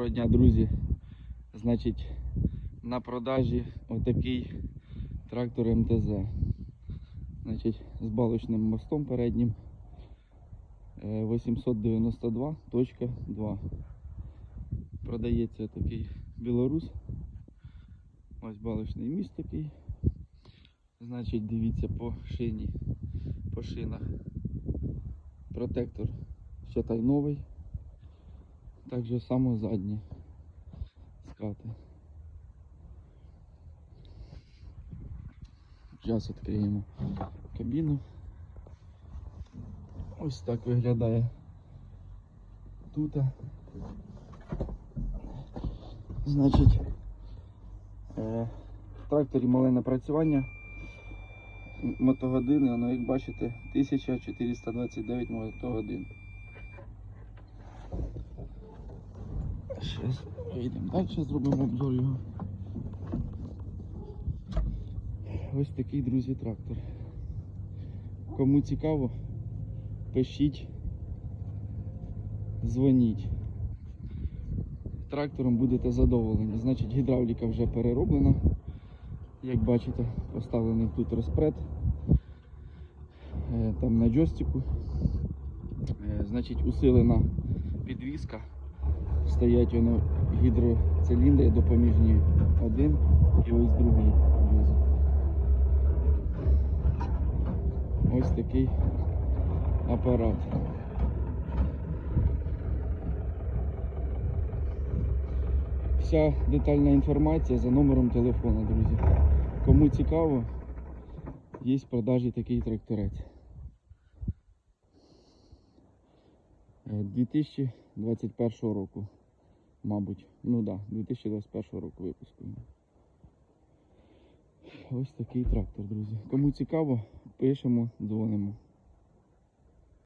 Доброго дня, друзі. Значить, на продажі отакий трактор МТЗ. Значить, з балочним мостом переднім. Е, 892.2. Продається такий білорус. Ось балочний міст такий. Значить, дивіться по шині, по шинах. Протектор ще та й новий. Так же само задні скати. Зараз відкриємо кабіну. Ось так виглядає тут. Значить, е, в тракторі мале напрацювання. Мотогодини, воно, як бачите, 1429 мотогодин. Зараз йдемо далі, зробимо обзор його. Ось такий, друзі, трактор. Кому цікаво, пишіть, дзвоніть. Трактором будете задоволені. Значить, гідравліка вже перероблена. Як бачите, поставлений тут розпред. Е, Там на джойстику. Е, Значить, усилена підвіска. Стоять воно гідроциліндри допоміжні один і ось другий. друзі. Ось такий апарат. Вся детальна інформація за номером телефону, друзі. Кому цікаво, є в продажі такий тракторець. Е, 2021 року, мабуть. Ну да, 2021 року випуску. Ось такий трактор, друзі. Кому цікаво, пишемо, дзвонимо.